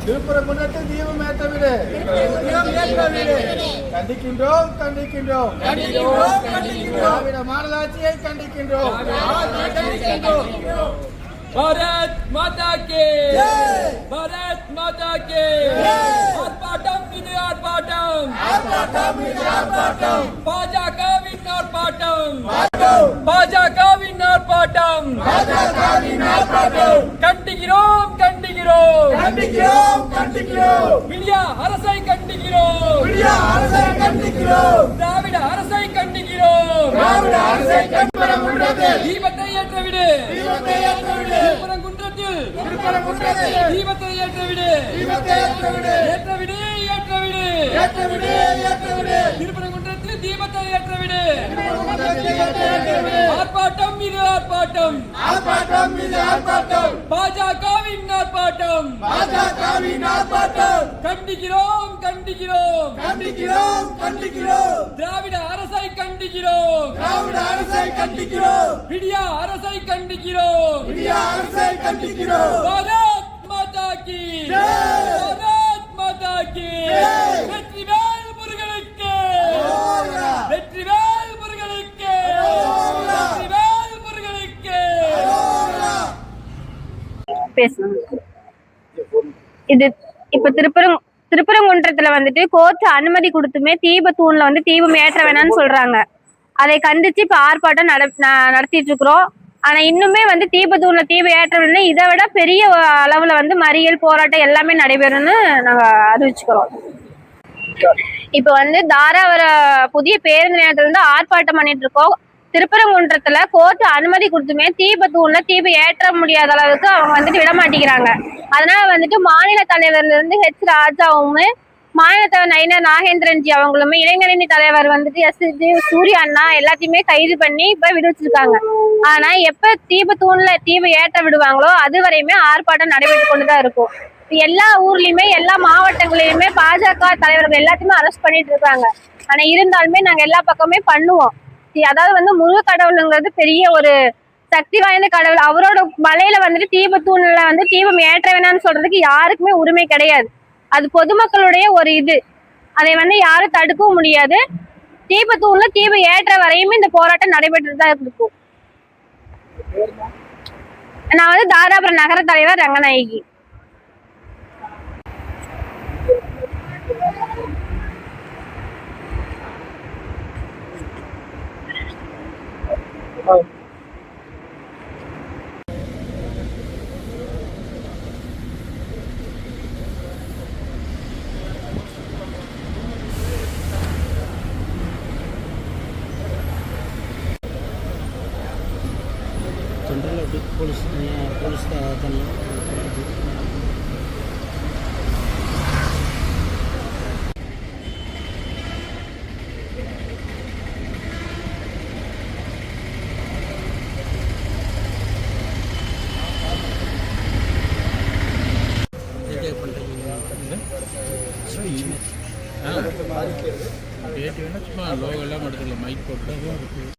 திருப்புறகுணத்து தீபம் ஏற்றவிடு கண்டிக்கின்றோம் கண்டிக்கின்றோம் திராவிட மாநகராட்சியை கண்டிக்கின்றோம் பாரத் மாதா கே. பாரத் மாதா கே. ஆர்ப்பாட்டம் இது ஆர்ப்பாட்டம். ஆர்ப்பாட்டம் இது ஆர்ப்பாட்டம் பாஜகவின் ஆர்ப்பாட்டம். பாஜகவின் ஆர்ப்பாட்டம். பாஜகவின் ஆர்ப்பாட்டம் கண்டுகிறோம் கண்டிக்கிறோம் கண்டிக்கிறோம். விடியா அரசை கண்டிக்கிறோம். இந்தியா அரசை கண்டிக்கிறோம். திராவிட அரசை கண்டிக்கிறோம். திராவிட அரசை கண்டிக்கிறோம் தீபத்தை ஏற்றவிடு. தீபத்தை ஏற்றவிடு. திருப்பரங்குன்றத்தில். திருப்பரங்குன்றத்தில். தீபத்தை ஏற்றவிடு. தீபத்தை ஏற்றவிடு. ஏற்றவிடு ஏற்றவிடு. ஏற்றவிடு ஏற்றவிடு. திருப்பரங்குன்றத்தில் தீபத்தை ஏற்றவிடு. தீபத்தை ஏற்றவிடு. ஆர்ப்பாட்டம் இது ஆர்ப்பாட்டம். ஆர்ப்பாட்டம் இது ஆர்ப்பாட்டம். பாஜகவின் ஆர்ப்பாட்டம் பாஜகவின் ஆர்ப்பாட்டம் கண்டிக்கிறோம் கண்டிக்கிறோம் கண்டிக்கிறோம் கண்டிக்கிறோம் திராவிட அரசை கண்டிக்கிறோம் திராவிட அரசை கண்டிக்கிறோம் விடியா அரசை கண்டிக்கிறோம் இந்தியா அரசை கண்டிக்கிறோம் பாரத் மாதா கி ஜெய். பாரத் மாதா கி ஜெய். வெற்றிவேல் முருகனுக்கு அரோகரா. வெற்றிவேல் முருகனுக்கு அரோகரா. வெற்றிவேல் முருகனுக்கு. பேசணும் இது இப்ப திருப்பரம் திருப்பரங்குன்றத்துல வந்துட்டு கோர்ட் அனுமதி கொடுத்துமே தீப தூண்ல வந்து தீபம் ஏற்ற வேணாம்னு சொல்றாங்க. அதை கண்டிச்சு இப்ப ஆர்ப்பாட்டம் நட நடத்திட்டு இருக்கிறோம் ஆனா இன்னுமே வந்து தீப தூண்ல தீபம் ஏற்ற வேணும் இதை விட பெரிய அளவுல வந்து மறியல் போராட்டம் எல்லாமே நடைபெறும்னு நாங்க அறிவிச்சுக்கிறோம். இப்ப வந்து தாராவர புதிய பேருந்து நிலையத்துல இருந்து ஆர்ப்பாட்டம் பண்ணிட்டு இருக்கோம் திருப்பரங்குன்றத்துல கோர்ட் அனுமதி கொடுத்துமே தீப தீபம் ஏற்ற முடியாத அளவுக்கு அவங்க வந்துட்டு விட மாட்டேங்கிறாங்க. அதனால வந்துட்டு மாநில தலைவர்ல இருந்து ஹெச் ராஜாவும் மாநில தலைவர் நயினார் நாகேந்திரன் ஜி அவங்களுமே இளைஞரணி தலைவர் வந்துட்டு எஸ் ஜி சூர்யா அண்ணா எல்லாத்தையுமே கைது பண்ணி இப்ப விடுவிச்சிருக்காங்க. ஆனா எப்ப தீப தூண்ல தீபம் ஏற்ற விடுவாங்களோ அது வரையுமே ஆர்ப்பாட்டம் நடைபெற்று கொண்டுதான் இருக்கும். எல்லா ஊர்லயுமே எல்லா மாவட்டங்களிலுமே பாஜக தலைவர்கள் எல்லாத்தையுமே அரெஸ்ட் பண்ணிட்டு இருக்காங்க. ஆனா இருந்தாலுமே நாங்க எல்லா பக்கமே பண்ணுவோம். சக்தி. அதாவது வந்து முருக கடவுளுங்கிறது பெரிய ஒரு சக்தி வாய்ந்த கடவுள். அவரோட மலையில வந்துட்டு தீபத்தூண்ல வந்து தீபம் ஏற்ற வேணாம்னு சொல்றதுக்கு யாருக்குமே உரிமை கிடையாது. அது பொதுமக்களுடைய ஒரு இது. அதை வந்து யாரும் தடுக்கவும் முடியாது. தீபத்தூண்ல தீபம் ஏற்ற வரையுமே இந்த போராட்டம் நடைபெற்று தான் இருக்கும் நான் வந்து தாராபுரம் நகர தலைவர் Ranganayaki. Jenderal itu polisnya polis eh, eh, dan. பேட்டி வேணா சும்மா லோகோ எல்லாம் எடுத்துக்கலாம். மைக் போட்டு